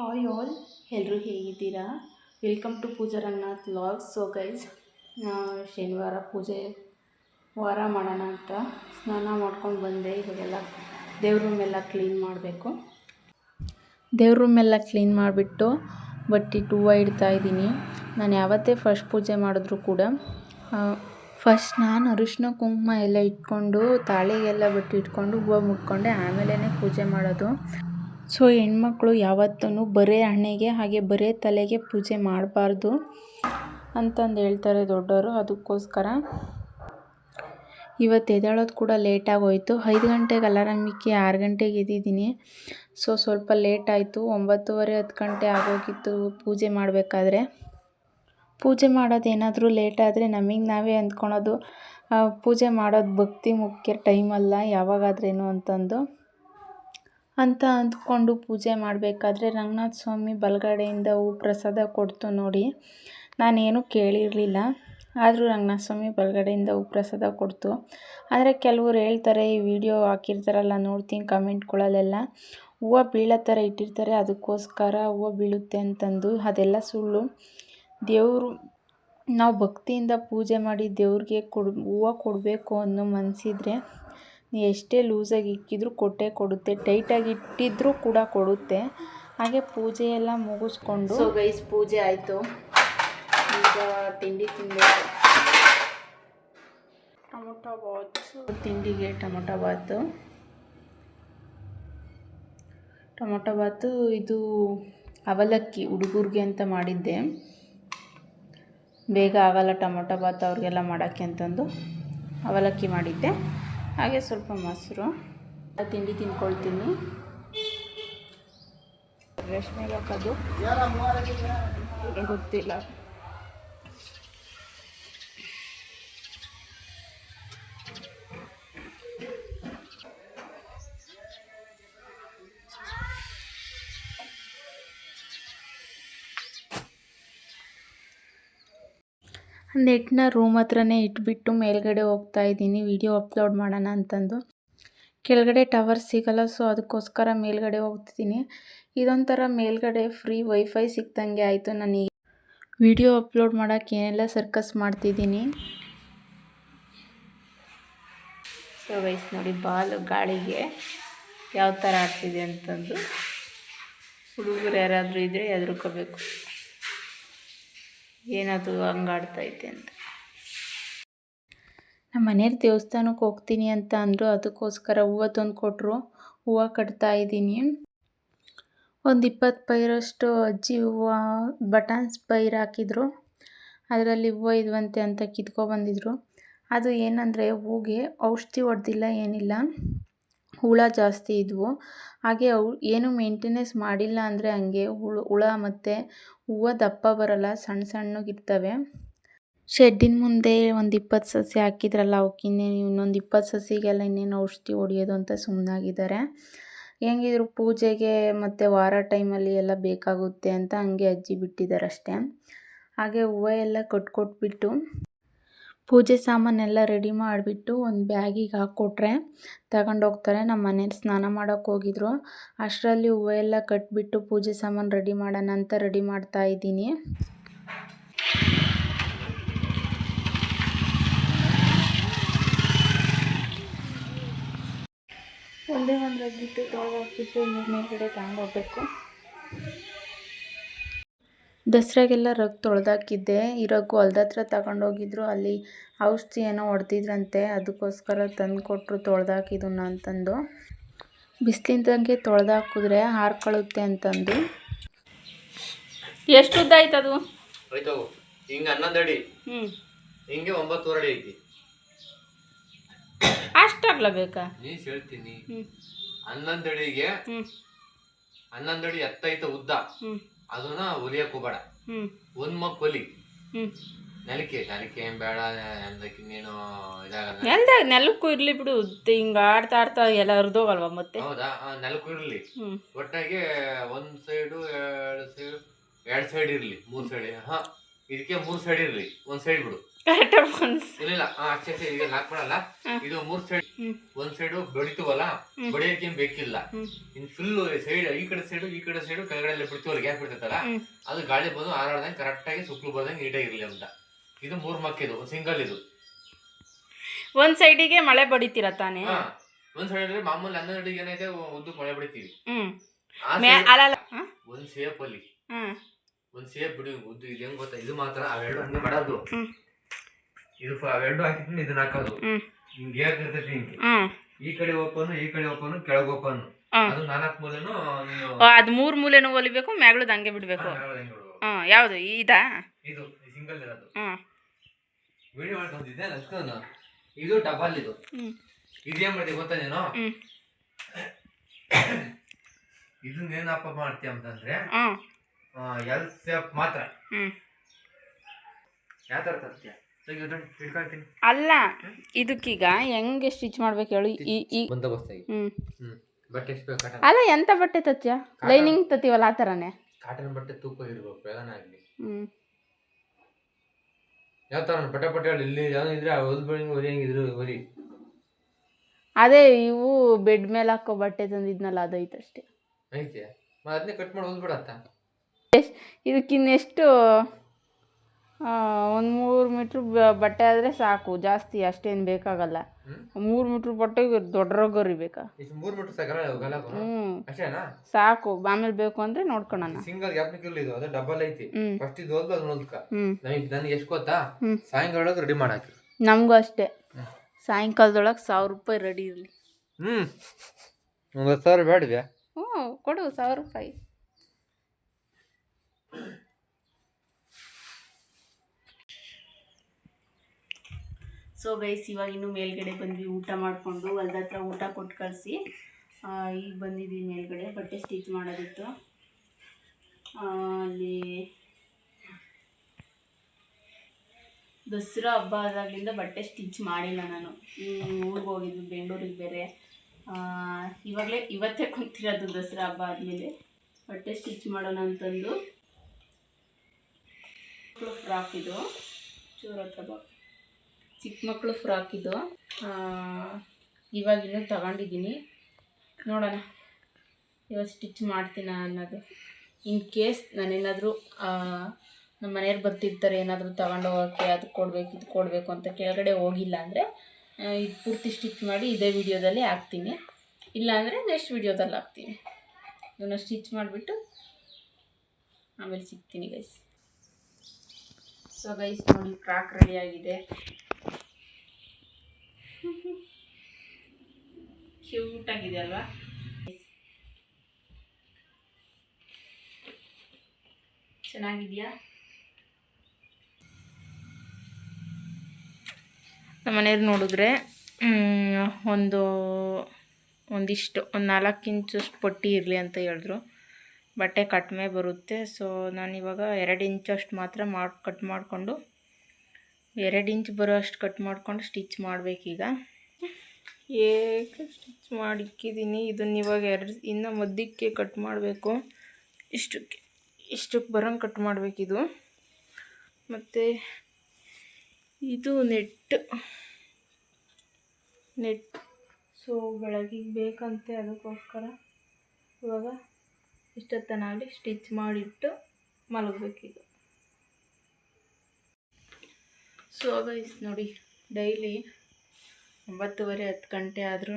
Hi all ಎಲ್ಲರೂ ಹೇಗಿದ್ದೀರಾ? Welcome to Pooja Ranganath logs so guys ಶನಿವಾರ ಪೂಜೆ ವಾರ ಮಾಡೋಣ ಅಂತ ಸ್ನಾನ ಮಾಡ್ಕೊಂಡು ಬಂದೆ. ಇವಾಗೆಲ್ಲ ದೇವ್ರ ರೂಮೆಲ್ಲ ಕ್ಲೀನ್ ಮಾಡಬೇಕು. ದೇವ್ರ ರೂಮೆಲ್ಲ ಕ್ಲೀನ್ ಮಾಡಿಬಿಟ್ಟು ಬಟ್ಟೆ ಟೂವ ಇಡ್ತಾ ಇದ್ದೀನಿ. ನಾನು ಯಾವತ್ತೇ ಫಸ್ಟ್ ಪೂಜೆ ಮಾಡಿದ್ರೂ ಕೂಡ ಫಸ್ಟ್ ನಾನು ಅರಿಶಿನ, ಕುಂಕುಮ ಎಲ್ಲ ಇಟ್ಕೊಂಡು, ತಾಳಿಗೆಲ್ಲ ಬಟ್ಟೆ ಇಟ್ಕೊಂಡು, ಹೂವು ಮುಟ್ಕೊಂಡೆ ಆಮೇಲೆ ಪೂಜೆ ಮಾಡೋದು. ಸೊ ಹೆಣ್ಮಕ್ಳು ಯಾವತ್ತೂ ಬರೇ ಹಣೆಗೆ ಹಾಗೆ ಬರೇ ತಲೆಗೆ ಪೂಜೆ ಮಾಡಬಾರ್ದು ಅಂತಂದು ಹೇಳ್ತಾರೆ ದೊಡ್ಡವರು ಅದಕ್ಕೋಸ್ಕರ ಇವತ್ತು ಎದ್ದೇಳೋದು ಕೂಡ ಲೇಟಾಗಿ ಹೋಯಿತು ಐದು ಗಂಟೆಗೆ ಅಲಾರಾಮ್ ಇಕ್ಕಿ ಆರು ಗಂಟೆಗೆ ಎದ್ದಿದ್ದೀನಿ. ಸೊ ಸ್ವಲ್ಪ ಲೇಟ್ ಆಯಿತು ಒಂಬತ್ತುವರೆ, ಹತ್ತು ಗಂಟೆ ಆಗೋಗಿತ್ತು ಪೂಜೆ ಮಾಡಬೇಕಾದ್ರೆ. ಪೂಜೆ ಮಾಡೋದೇನಾದರೂ ಲೇಟ್ ಆದರೆ ನಮಗೆ ನಾವೇ ಅಂದ್ಕೊಳೋದು ಪೂಜೆ ಮಾಡೋದು ಭಕ್ತಿ ಮುಖ್ಯ ಟೈಮಲ್ಲ ಯಾವಾಗಾದ್ರೇನು ಅಂತಂದು. ಅಂತ ಅಂದ್ಕೊಂಡು ಪೂಜೆ ಮಾಡಬೇಕಾದ್ರೆ ರಂಗನಾಥ ಸ್ವಾಮಿ ಬಲಗಡೆಯಿಂದ ಹೂ ಪ್ರಸಾದ ಕೊಡ್ತು ನೋಡಿ. ನಾನೇನು ಕೇಳಿರಲಿಲ್ಲ. ಆದರೂ ರಂಗನಾಥ ಸ್ವಾಮಿ ಬಲಗಡೆಯಿಂದ ಹೂ ಪ್ರಸಾದ ಕೊಡ್ತು. ಆದರೆ ಕೆಲವರು ಹೇಳ್ತಾರೆ, ಈ ವಿಡಿಯೋ ಹಾಕಿರ್ತಾರಲ್ಲ, ನೋಡ್ತೀನಿ ಕಮೆಂಟ್ಗಳಲ್ಲೆಲ್ಲ ಹೂವು ಬೀಳೋ ಥರ ಇಟ್ಟಿರ್ತಾರೆ, ಅದಕ್ಕೋಸ್ಕರ ಹೂವು ಬೀಳುತ್ತೆ ಅಂತಂದು. ಅದೆಲ್ಲ ಸುಳ್ಳು. ದೇವರು, ನಾವು ಭಕ್ತಿಯಿಂದ ಪೂಜೆ ಮಾಡಿ ದೇವ್ರಿಗೆ ಕೊಡ್, ಹೂವು ಕೊಡಬೇಕು ಅನ್ನೋ ಮನಸ್ಸಿದ್ರೆ ನೀವು ಎಷ್ಟೇ ಲೂಸಾಗಿ ಇಕ್ಕಿದ್ರೂ ಕೊಟ್ಟೇ ಕೊಡುತ್ತೆ, ಟೈಟಾಗಿ ಇಟ್ಟಿದ್ರೂ ಕೂಡ ಕೊಡುತ್ತೆ. ಹಾಗೆ ಪೂಜೆ ಎಲ್ಲ ಮುಗಿಸ್ಕೊಂಡು ಸೊ ಗೈಸ್ ಪೂಜೆ ಆಯಿತು. ಈಗ ತಿಂಡಿ ತಿನ್ನಬೇಕು ಟೊಮೊಟೊ ಬಾತ್ಸು. ತಿಂಡಿಗೆ ಟೊಮೊಟೊ ಬಾತು. ಟೊಮೊಟೊ ಬಾತು ಇದು ಅವಲಕ್ಕಿ, ಹುಡುಗರಿಗೆ ಅಂತ ಮಾಡಿದ್ದೆ. ಬೇಗ ಆಗಲ್ಲ ಟೊಮೊಟೊ ಬಾತ್ ಅವ್ರಿಗೆಲ್ಲ ಮಾಡೋಕ್ಕೆ ಅಂತಂದು ಅವಲಕ್ಕಿ ಮಾಡಿದ್ದೆ. ಹಾಗೆ ಸ್ವಲ್ಪ ಮೊಸರು. ತಿಂಡಿ ತಿನ್ಕೊಳ್ತೀನಿ. ರೇಷ್ಮೆ ಹಾಕೋದು. ಗೊತ್ತಿಲ್ಲ. ನೆಟ್ನ ರೂಮ್ ಹತ್ರನೇ ಇಟ್ಬಿಟ್ಟು ಮೇಲ್ಗಡೆ ಹೋಗ್ತಾ ಇದ್ದೀನಿ. ವಿಡಿಯೋ ಅಪ್ಲೋಡ್ ಮಾಡೋಣ ಅಂತಂದು. ಕೆಳಗಡೆ ಟವರ್ ಸಿಗಲ್ಲ ಸೊ ಅದಕ್ಕೋಸ್ಕರ ಮೇಲ್ಗಡೆ ಹೋಗ್ತಿದ್ದೀನಿ. ಇದೊಂಥರ ಮೇಲ್ಗಡೆ ಫ್ರೀ ವೈಫೈ ಸಿಕ್ದಂಗೆ ಆಯಿತು ನನಗೆ ವಿಡಿಯೋ ಅಪ್ಲೋಡ್ ಮಾಡೋಕ್ಕೆ ಏನೆಲ್ಲ ಸರ್ಕಸ್ ಮಾಡ್ತಿದ್ದೀನಿ. ಸೊ ವಯಸ್ಸು ನೋಡಿ ಬಾಲು ಗಾಳಿಗೆ ಯಾವ ಥರ ಆಡ್ತಿದೆ ಅಂತಂದು. ಹುಡುಗರು ಯಾರಾದರೂ ಇದ್ದರೆ ಹೆದರ್ಕೋಬೇಕು ಏನದು ಹಂಗಾಡ್ತೈತೆ ಅಂತ. ನಮ್ಮ ಮನೆಯವ್ರ ದೇವಸ್ಥಾನಕ್ಕೆ ಹೋಗ್ತೀನಿ ಅಂತ ಅಂದರು, ಅದಕ್ಕೋಸ್ಕರ ಹೂವು ತಂದು ಕೊಟ್ಟರು ಹೂವು ಕಟ್ತಾ ಇದ್ದೀನಿ. ಒಂದು ಇಪ್ಪತ್ತು ಪೈರಷ್ಟು ಅಜ್ಜಿ ಹೂವು, ಬಟಾನ್ಸ್ ಪೈರು ಹಾಕಿದ್ರು. ಅದರಲ್ಲಿ ಹೂವು ಇದ್ವಂತೆ ಅಂತ ಕಿತ್ಕೊಬಂದಿದ್ರು ಅದು ಏನಂದರೆ ಹೂಗೆ ಔಷಧಿ ಹೊಡೆದಿಲ್ಲ ಏನಿಲ್ಲ. ಹುಳ ಜಾಸ್ತಿ ಇದ್ದವು ಹಾಗೆ ಅವು ಏನು ಮೇಂಟೆನೆನ್ಸ್ ಮಾಡಿಲ್ಲ ಅಂದರೆ ಹಂಗೆ ಹುಳು, ಹುಳ ಮತ್ತು ಹೂವು ದಪ್ಪ ಬರಲ್ಲ, ಸಣ್ಣ ಸಣ್ಣಗಿರ್ತವೆ ಶೆಡ್ಡಿನ ಮುಂದೆ ಒಂದು ಇಪ್ಪತ್ತು ಸಸಿ ಹಾಕಿದ್ರಲ್ಲ, ಅವಕ್ಕೆ ಇನ್ನೇನು ಇನ್ನೊಂದು ಇಪ್ಪತ್ತು ಸಸಿಗೆಲ್ಲ ಇನ್ನೇನು ಔಷಧಿ ಹೊಡಿಯೋದು ಅಂತ ಸುಮ್ಮನಾಗಿದ್ದಾರೆ ಹೆಂಗಿದ್ರು ಪೂಜೆಗೆ ಮತ್ತು ವಾರ ಟೈಮಲ್ಲಿ ಎಲ್ಲ ಬೇಕಾಗುತ್ತೆ ಅಂತ ಹಂಗೆ ಅಜ್ಜಿ ಬಿಟ್ಟಿದ್ದಾರೆ ಅಷ್ಟೇ ಹಾಗೆ ಹೂವು ಎಲ್ಲ ಕಟ್ಕೊಟ್ಬಿಟ್ಟು ಪೂಜೆ ಸಾಮಾನೆಲ್ಲ ರೆಡಿ ಮಾಡಿಬಿಟ್ಟು ಒಂದು ಬ್ಯಾಗಿಗೆ ಹಾಕ್ಕೊಟ್ರೆ ತಗೊಂಡೋಗ್ತಾರೆ. ನಮ್ಮ ಮನೇಲಿ ಸ್ನಾನ ಮಾಡೋಕ್ಕೆ ಹೋಗಿದ್ರು. ಅಷ್ಟರಲ್ಲಿ ಹೂವು ಎಲ್ಲ ಕಟ್ಬಿಟ್ಟು ಪೂಜೆ ಸಾಮಾನು ರೆಡಿ ಮಾಡೋಣ ಅಂತ ರೆಡಿ ಮಾಡ್ತಾ ಇದ್ದೀನಿ. ಒಂದೇ ಒಂದು ರಗ್ಗಿಟ್ಟು ತೊಳೆದಾಕ್ಬಿಟ್ಟು ಮೇಲ್ಗಡೆ ತಗೊಂಡೋಗ್ಬೇಕು. ದಸರಾಗೆಲ್ಲ ರಗ್ ತೊಳೆದಾಕಿದ್ದೆ. ಈ ರಗ್ಗು ಹೊಲ್ದ ಹತ್ರ ತಗೊಂಡೋಗಿದ್ರು. ಅಲ್ಲಿ ಔಷಧಿ ಏನೋ ಹೊಡೆದಿದ್ರಂತೆ. ಅದಕ್ಕೋಸ್ಕರ ತಂದು ಕೊಟ್ಟರು ತೊಳೆದಾಕಿದನ್ನ ಅಂತಂದು ಬಿಸಿಲಿಂದಂಗೆ ತೊಳೆದಾಕಿದ್ರೆ ಹಾರ್ಕೊಳ್ಳುತ್ತೆ ಅಂತಂದು. ಎಷ್ಟು ಉದ್ದ ಆಯ್ತು ಅದು ಹೋಯ್ತು ಹಿಂಗ ಹನ್ನೊಂದು ಅಡಿ. ಹ್ಞೂ ಹಿಂಗೆ ಒಂಬತ್ತೂರು ಅಡಿ ಐತಿ. ಅಷ್ಟಾಗ್ಲಬೇಕಾ? ನೀ ಹೇಳ್ತೀನಿ. ಹನ್ನೊಂದು ಅಡಿಗೆ ಹನ್ನೊಂದು ಅಡಿ ಎತ್ತೈತೆ ಉದ್ದ. ಹ್ಞೂ ಅದನ್ನ ಹೊಲಿಯಕ್ ಹೋಗ್ಬೇಡ ಒಂದ್ ಮಕ್ ಒಲಿ ನೆಲಕ್ಕೆ ನೆಲಕ್ಕೆ ಏನ್ ಬೇಡ ನೆಲಕ್ಕೆ ಇನ್ನೇನು ಇದಾಗಲ್ಲ. ನೆಲಕ್ಕೂ ಇರ್ಲಿ ಬಿಡು ಹಿಂಗ ಆಡ್ತಾ ಆಡ್ತಾ ಎಲ್ಲ ಹರಿದೋಗಲ್ವ ಮತ್ತೆ? ಹೌದಾ? ನೆಲಕ್ಕೂ ಇರ್ಲಿ. ಒಟ್ಟಾಗಿ ಒಂದ್ ಸೈಡು ಎರಡು ಸೈಡ್ ಎರಡ್ ಸೈಡ್ ಇರ್ಲಿ ಮೂರ್ ಸೈಡ್ ಹಾ ಇದಕ್ಕೆ ಮೂರ್ ಸೈಡ್ ಇರ್ಲಿ. ಒಂದ್ ಸೈಡ್ ಬಿಡು. ಇಲ್ಲ ಅಚ್ಚೆ ಈಗ ಹಾಕ್ಬಿಡಲ್ಲ ಇದು ಮೂರ್ ಸೈಡ್ ಒಂದ್ ಸೈಡ್ ಬೆಳಿತೀವಲ್ಲ ಬಡಿಯಕ್ಕೆ ಏನ್ ಬೇಕಿಲ್ಲ. ಇನ್ ಫುಲ್ ಸೈಡ್ ಈ ಕಡೆ ಸೈಡ್ ಈ ಕಡೆ ಸೈಡ್ ಕೆಳಗಡೆ ಬಿಡ್ತೀವಲ್ಲ ಗ್ಯಾಪ್ ಬಿಡ್ತೈತಲ್ಲ. ಅದು ಗಾಳಿ ಬಂದು ಹಾರಾಡ್ದಂಗೆ ಕರೆಕ್ಟ್ ಆಗಿ ಸುಕ್ಲು ಬರ್ದಂಗೆ ನೀಟಾಗಿರ್ಲಿ ಅಂತ. ಇದು ಮೂರ್ ಮಕ್ಕ ಇದು ಸಿಂಗಲ್ ಇದು. ಒಂದ್ ಸೈಡಿಗೆ ಮಳೆ ಬಡಿತೀರ ತಾನೇ? ಹಾ. ಒಂದ್ ಸೈಡ್ ಮಾಮೂಲಿ ಹನ್ನೊಂದು ಅಡಿಗೆ ಏನೈತೆ ಉದ್ದು ಮಳೆ ಬಡಿತೀವಿ. ಹ್ಮ್. ಆ ಮೇ side ಅಲ್ಲ ಹ? ಒಂದ್ ಶೇಪ್ ಅಲ್ಲಿ. ಹ್ಮ್ ಒಂದ್ ಶೇಪ್ ಬಿಡಿ ಉದ್ದು ಇದು ಹೆಂಗ್ ಗೊತ್ತಾ? ಇದು ಮಾತ್ರ ಅವೆರಡು ಹಂಗೆ ಮಾಡೋದು. ಹ್ಮ್. ಇದು ಫ- ಅವೆರಡು ಹಾಕಿದ್ರೆ ಇದನ್ನ ಹಾಕೋದು. ಹ್ಮ್. ಹಿಂಗೆ ಹೇಗಿರ್ತೈತಿ ಹಿಂಗೆ ಹ್ಮ್. ಈ ಕಡೆ ಓಪನ್ ಈ ಕಡೆ ಓಪನ್ ಕೆಳಗೆ ಓಪನ್ ಹ್ಮ್. ಅದು ನಾಲ್ಕು ಮೂಲೆನು ನೀನು ಓ, ಅದ್ ಮೂರ್ ಮೂಲೆನೂ ಹೊಲಿಬೇಕು ಮ್ಯಾಗ್ಳದ್ ಹಂಗೆ ಬಿಡ್ಬೇಕು. ಹಾ, ಹೇಳೋದು ಹೆಂಗ್ ನೋಡು. ಹ್ಮ್ ಯಾವ್ದು? ಇದಾ? ಇದು ಸಿಂಗಲ್ ಇರೋದು ಹ್ಮ್. ವಿಡಿಯೋ ಲಕ್ಷ್ಮಣ ಇದು ಡಬಲ್ ಇದು. ಹ್ಮ್. ಇದೇನ್ ಮಾಡ್ತೀವಿ ಗೊತ್ತಾ ನೀನು? ಹ್ಮ್. ಇದನ್ನ ಏನಪ್ಪ ಮಾಡ್ತೀಯ ಅಂತಂದ್ರೆ ಹ್ಮ್. ಎಲ್ ಸೇಪ್ ಮಾತ್ರ. ಹ್ಮ್. ಯಾವ ತರ ತರ್ತೀಯ? ಅಲ್ಲ ಇದಕ್ಕೀಗ ಹೆಂಗೆ ಸ್ಟಿಚ್ ಮಾಡ್ಬೇಕು ಹೇಳು? ಈ ಈ ಹ್ಮ್. ಹ್ಮ್. ಬಟ್ಟೆ ಎಷ್ಟು ಬೇಕು ಅಲ್ಲ ಎಂತ ಬಟ್ಟೆ ತಚ್ಚ ಲೈನಿಂಗ್ ತತ್ತೀವಲ್ಲ ಆ ಥರನೇ ಕಾಟನ್ ಬಟ್ಟೆ ತೂಕ ಇರ್ಬೇಕು ಬೇಗನೆ ಆಗ್ಲಿ. ಹ್ಮ್. ಯಾವ ಥರ ಪಟ ಪಟ ಹೇಳಿ ಇಲ್ಲಿ ಯಾವ್ದು ಇದ್ರೆ ಹೊಲ್ದು ಬೆಳಿ ಹೊರಿ ಹೆಂಗಿದ್ರು ಹೊರಿ ಅದೇ ಇವು ಬೆಡ್ ಮೇಲೆ ಹಾಕೋ ಬಟ್ಟೆ ತಂದಿದ್ನಲ್ಲ ಅದೈತಷ್ಟೇ ಐತೆ. ಮತ್ತೆ ಅದನ್ನೇ ಕಟ್ ಮಾಡಿ ಹೊಲ್ಬಿಡತ್ತ ಎಷ್ಟ್ ಇದಕ್ಕಿನ್ನೆಷ್ಟು ಒಂದು ಮೂರು ಮೀಟ್ರ್ ಬಟ್ಟೆ ಆದರೆ ಸಾಕು ಜಾಸ್ತಿ ಅಷ್ಟೇನು ಬೇಕಾಗಲ್ಲ. ಮೂರು ಮೀಟ್ರ್ ಬಟ್ಟೆಗೆ ದೊಡ್ಡ ಬೇಕಾ? ಸಾಕಲ್ಲ ಗಲಾಕು ಹ್ಞೂ ಸಾಕು ಆಮೇಲೆ ಬೇಕು ಅಂದರೆ ನೋಡ್ಕೊಳಣ. ಸಿಂಗಲ್ ಇದು ಅದು ಡಬಲ್ ಐತಿ. ಫಸ್ಟ್ ಇದು ಅದನ್ನ ಹೊಲ್ಕ ಹ್ಞೂ ನನಗೆ ಎಷ್ಟು ಗೊತ್ತಾ? ಹ್ಮ್. ಸಾಯಂಕಾಲ ಒಳಗೆ ರೆಡಿ ಮಾಡಾಕಿ. ನಮಗೂ ಅಷ್ಟೇ. ಸಾಯಂಕಾಲದೊಳಗೆ ಸಾವಿರ ರೂಪಾಯಿ ರೆಡಿ ಇರಲಿ. ಹ್ಞೂ ಒಂದು ಸಾವಿರ ಬೇಡವ್ಯಾ ಹ್ಞೂ ಕೊಡು ಸಾವಿರ ರೂಪಾಯಿ. ಸೊ ಗೈಸ್, ಇವಾಗ ಇನ್ನು ಮೇಲ್ಗಡೆ ಬಂದ್ವಿ, ಊಟ ಮಾಡಿಕೊಂಡು, ಹೊಲ್ದ ಹತ್ರ ಊಟ ಕೊಟ್ಟು ಕಳಿಸಿ. ಈಗ ಬಂದಿದ್ವಿ ಮೇಲ್ಗಡೆ, ಬಟ್ಟೆ ಸ್ಟಿಚ್ ಮಾಡೋದಿತ್ತು. ಅಲ್ಲಿ ದಸರಾ ಹಬ್ಬ ಆದಾಗಲಿಂದ ಬಟ್ಟೆ ಸ್ಟಿಚ್ ಮಾಡಿಲ್ಲ ನಾನು. ಊರಿಗೆ ಹೋಗಿದ್ವಿ, ಬೆಂಗಳೂರಿಗೆ ಬೇರೆ. ಇವಾಗಲೇ ಇವತ್ತೇ ಕುಂತಿರೋದು ದಸರಾ ಹಬ್ಬ ಆದಮೇಲೆ. ಬಟ್ಟೆ ಸ್ಟಿಚ್ ಮಾಡೋಣ ಅಂತಂದು. ಫ್ರಾಕ್ ಇದು. ಚೂರ ಹತ್ರ ಚಿಕ್ಕ ಮಕ್ಕಳು ಫ್ರಾಕ್ ಇದು ಆ, ಇವಾಗ ಇನ್ನೂ ತಗೊಂಡಿದ್ದೀನಿ. ನೋಡೋಣ. ಇವಾಗ ಸ್ಟಿಚ್ ಮಾಡ್ತೀನ ಅನ್ನೋದು. ಇನ್ ಕೇಸ್ ನಾನೇನಾದರೂ ನಮ್ಮ ಮನೆಯವ್ರು ಬರ್ತಿರ್ತಾರೆ ಏನಾದರೂ ತಗೊಂಡೋಗೋಕ್ಕೆ ಅದು ಕೊಡಬೇಕು ಇದು ಕೊಡಬೇಕು ಅಂತ ಕೆಳಗಡೆ ಹೋಗಿಲ್ಲ ಅಂದರೆ ಇದು ಪೂರ್ತಿ ಸ್ಟಿಚ್ ಮಾಡಿ ಇದೇ ವಿಡಿಯೋದಲ್ಲಿ ಹಾಕ್ತೀನಿ. ಇಲ್ಲಾಂದರೆ ನೆಕ್ಸ್ಟ್ ವಿಡಿಯೋದಲ್ಲಿ ಹಾಕ್ತೀನಿ. ಇದನ್ನು ಸ್ಟಿಚ್ ಮಾಡಿಬಿಟ್ಟು ಆಮೇಲೆ ಸಿಗ್ತೀನಿ ಗೈಸ್ ಸೊ ಗೈಸ್ ನೋಡಿ ಫ್ರಾಕ್ ರೆಡಿ ಆಗಿದೆ ಕ್ಯೂಟ್ ಆಗಿದೆ ಅಲ್ವಾ? ಚೆನ್ನಾಗಿದೆಯಾ? ನಮ್ಮ ಮನೆಯವ್ರು ನೋಡಿದ್ರೆ ಒಂದು, ಒಂದಿಷ್ಟು, ಒಂದು ನಾಲ್ಕು ಇಂಚಷ್ಟು ಪಟ್ಟಿ ಇರಲಿ ಅಂತ ಹೇಳಿದ್ರು. ಬಟ್ಟೆ ಕಟ್ಮೆ ಬರುತ್ತೆ ಸೊ ನಾನಿವಾಗ ಎರಡು ಇಂಚಷ್ಟು ಮಾತ್ರ ಮಾಡಿ, ಕಟ್ ಮಾಡಿಕೊಂಡು, ಎರಡು ಇಂಚ್ ಬರೋ ಅಷ್ಟು ಕಟ್ ಮಾಡ್ಕೊಂಡು ಸ್ಟಿಚ್ ಮಾಡಬೇಕೀಗ. ಏಕೆ ಸ್ಟಿಚ್ ಮಾಡಿಕ್ಕಿದ್ದೀನಿ ಇದನ್ನು ಇವಾಗ ಎರಡು, ಇನ್ನು ಮಧ್ಯಕ್ಕೆ ಕಟ್ ಮಾಡಬೇಕು. ಇಷ್ಟಕ್ಕೆ ಇಷ್ಟಕ್ಕೆ ಬರೋಂಗೆ ಕಟ್ ಮಾಡಬೇಕಿದು. ಮತ್ತು ಇದು ನೆಟ್ ನೆಟ್ ಸೊ ಬೆಳಗಿಗೆ ಬೇಕಂತೆ ಅದಕ್ಕೋಸ್ಕರ ಇವಾಗ ಇಷ್ಟೊತ್ತನಾಗಲಿ ಸ್ಟಿಚ್ ಮಾಡಿಟ್ಟು ಮಲಗಬೇಕಿದು. ಸೊ ಗೈಸ್ ನೋಡಿ, ಡೈಲಿ ಒಂಬತ್ತುವರೆ, ಹತ್ತು ಗಂಟೆ ಆದರೂ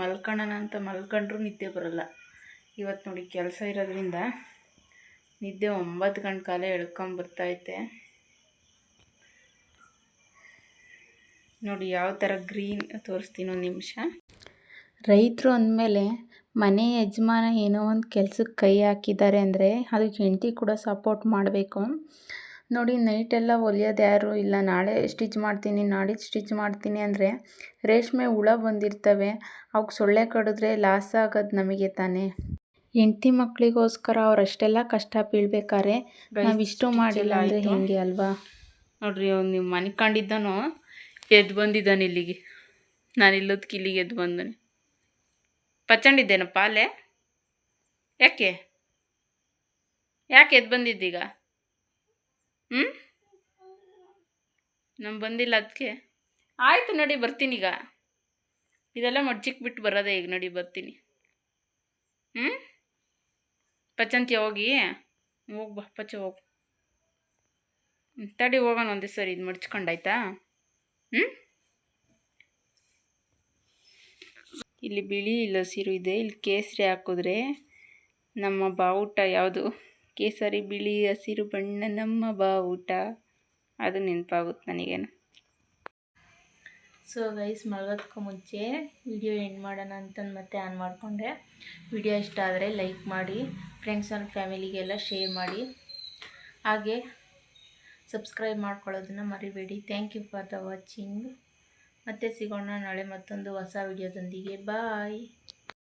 ಮಲ್ಕೊಳ್ಳೋಣ ಅಂತ ಮಲ್ಕೊಂಡ್ರೂ ನಿದ್ದೆ ಬರೋಲ್ಲ. ಇವತ್ತು ನೋಡಿ ಕೆಲಸ ಇರೋದ್ರಿಂದ ನಿದ್ದೆ ಒಂಬತ್ತು ಗಂಟೆ ಕಾಲ ಎಳ್ಕೊಂಬರ್ತೈತೆ ನೋಡಿ ಯಾವ ಥರ ಗ್ರೀನ್ ತೋರಿಸ್ತೀನಿ ಒಂದು ನಿಮಿಷ. ರೈತರು ಅಂದಮೇಲೆ ಮನೆ ಯಜಮಾನ ಏನೋ ಒಂದು ಕೆಲ್ಸಕ್ಕೆ ಕೈ ಹಾಕಿದ್ದಾರೆ ಅಂದರೆ ಅದಕ್ಕೆ ಹೆಂಡತಿ ಕೂಡ ಸಪೋರ್ಟ್ ಮಾಡಬೇಕು. ನೋಡಿ ನೈಟೆಲ್ಲ ಹೊಲಿಯೋದು ಯಾರು ಇಲ್ಲ. ನಾಳೆ ಸ್ಟಿಚ್ ಮಾಡ್ತೀನಿ ನಾಡಿದ್ದು ಸ್ಟಿಚ್ ಮಾಡ್ತೀನಿ ಅಂದರೆ ರೇಷ್ಮೆ ಹುಳ ಬಂದಿರ್ತವೆ. ಅವಕ್ಕೆ ಸೊಳ್ಳೆ ಕಡಿದ್ರೆ ಲಾಸ್ ಆಗೋದು ನಮಗೆ ತಾನೇ. ಹೆಂಡತಿ ಮಕ್ಕಳಿಗೋಸ್ಕರ ಅವರಷ್ಟೆಲ್ಲ ಕಷ್ಟ ಬೀಳ್ಬೇಕಾದ್ರೆ ನಾವು ಇಷ್ಟು ಮಾಡಿಲ್ಲ ಅಂದರೆ ಹೇಗೆ ಅಲ್ವಾ? ನೋಡ್ರಿ ಅವ್ನು ನೀವು ಮನೆ ಕಂಡಿದ್ದಾನೋ ಎದ್ದು ಬಂದಿದ್ದಾನೆ ಇಲ್ಲಿಗೆ. ನಾನು ಇಲ್ಲೋದಕ್ಕೆ ಇಲ್ಲಿಗೆ ಎದ್ದು ಬಂದನೆ. ಪಚ್ಚಂಡಿದ್ದೇನಪ್ಪ ಅಲ್ಲೇ? ಯಾಕೆ? ಯಾಕೆ ಎದ್ದು ಬಂದಿದ್ದೀಗ? ಹ್ಞೂ ನಾನು ಬಂದಿಲ್ಲ ಅದಕ್ಕೆ ಆಯಿತು ನೋಡಿ ಈಗ. ಇದೆಲ್ಲ ಮಡ್ಜಿಕ್ ಬಿಟ್ಟು ಬರೋದೇ ಈಗ, ನಡಿ, ಬರ್ತೀನಿ. ಹ್ಞೂ ಪಚಂತಿ ಹೋಗಿ. ಹೋಗಿ ಬಾ, ಪಚೆ ಹೋಗು. ತಡಿ, ಹೋಗೋಣ ಒಂದೇ ಸರಿ, ಇದು ಮಡ್ಚ್ಕೊಂಡಾಯ್ತಾ? ಹ್ಞೂ ಇಲ್ಲಿ ಬಿಳಿ ಇಲ್ಲ, ಹಸಿರು ಇದೆ. ಇಲ್ಲಿ ಕೇಸರಿ ಹಾಕಿದ್ರೆ ನಮ್ಮ ಬಾವುಟ ಯಾವುದು? ಕೇಸರಿ ಬಿಳಿ ಹಸಿರು ಬಣ್ಣ ನಮ್ಮ ಬಾವುಟ. ಅದು ನೆನಪಾಗುತ್ತೆ ನನಗೇನು. ಸೊ ಗೈಸ್ ಮಲಗೋದಕ್ಕೂ ಮುಂಚೆ ವಿಡಿಯೋ ಎಂಡ್ ಮಾಡೋಣ ಅಂತಂದು ಮತ್ತೆ ಆನ್ ಮಾಡಿಕೊಂಡೆ. ವಿಡಿಯೋ ಇಷ್ಟ ಆದರೆ ಲೈಕ್ ಮಾಡಿ ಫ್ರೆಂಡ್ಸ್ ಆ್ಯಂಡ್ ಫ್ಯಾಮಿಲಿಗೆಲ್ಲ ಶೇರ್ ಮಾಡಿ. ಹಾಗೆ ಸಬ್ಸ್ಕ್ರೈಬ್ ಮಾಡ್ಕೊಳ್ಳೋದನ್ನು ಮರಿಬೇಡಿ. Thank you for the watching ಮತ್ತೆ ಸಿಗೋಣ ನಾಳೆ ಮತ್ತೊಂದು ಹೊಸ ವಿಡಿಯೋದೊಂದಿಗೆ ಬಾಯ್